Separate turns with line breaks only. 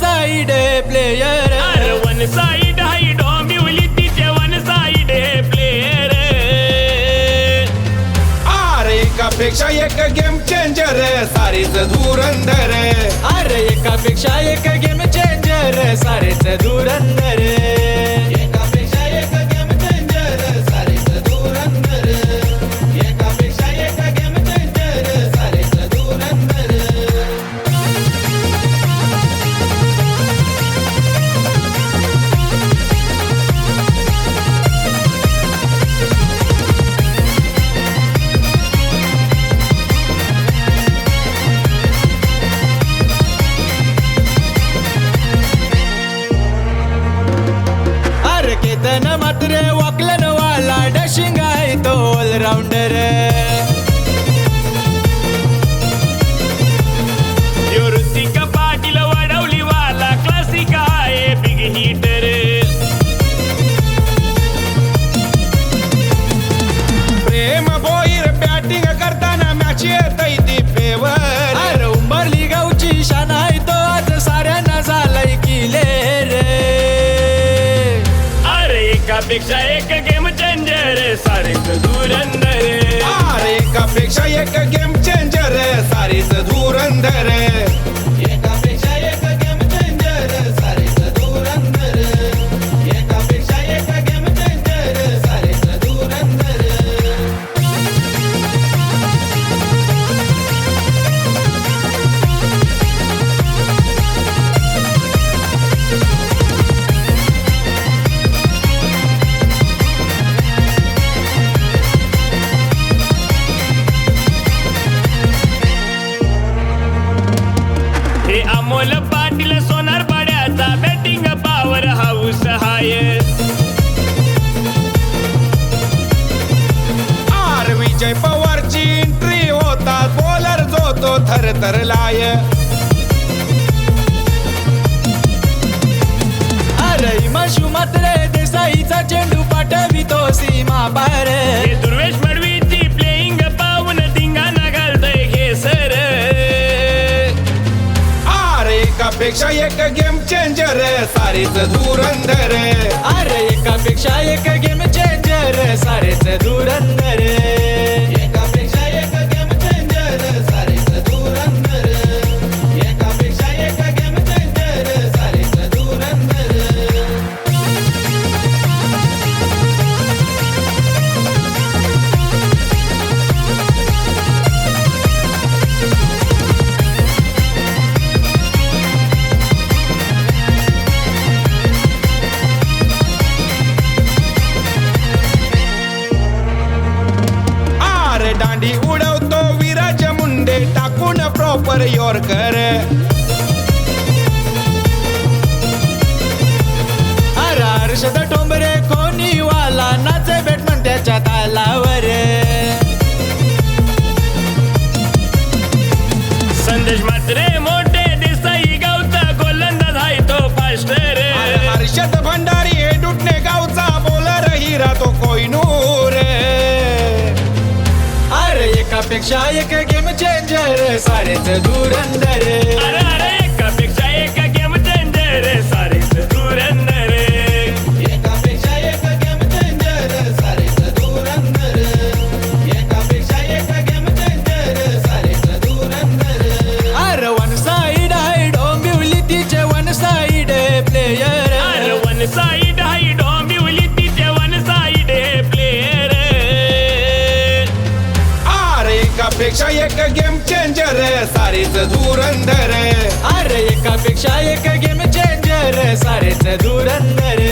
Player
अरे one side हाई डॉम्बिवली तिचे वन साइड हे प्लेयर
आर एकापेक्षा एक गेम चेंजर सारीच धुरंधर
अरे एकापेक्षा एक गेम चेंजर सारेच धुरंधर. मात्र वाकलन वाला डशिंग आहे तो ऑलराऊंडर
एकापेक्षा एक गेम चेंजर सारे धुरंधर
आर एकापेक्षा एक गेम
पाटील सोनार पाड्याचा बॅटिंग पॉवर हाऊस हाय.
आर विजय पवारची एंट्री होता बॉलर जो तो थरथर लाय.
अरे इमाशू मात्र देसाईचा चेंडू पाठवितो सीमा पार
एकापेक्षा एक गेम चेंजर सारीच धुरंधर
अरे एकापेक्षा एक गेम चेंजर सारेच
दूर दांडी उडवतो विराज मुंडे टाकून प्रॉपर योरकर
एकापेक्षा एक गेम चेंजर सारेच धुरंधर
एकापेक्षा एक गेम चेंजर सारेच धुरंधर
अरे एकापेक्षा एक गेम चेंजर सारेच धुरंधर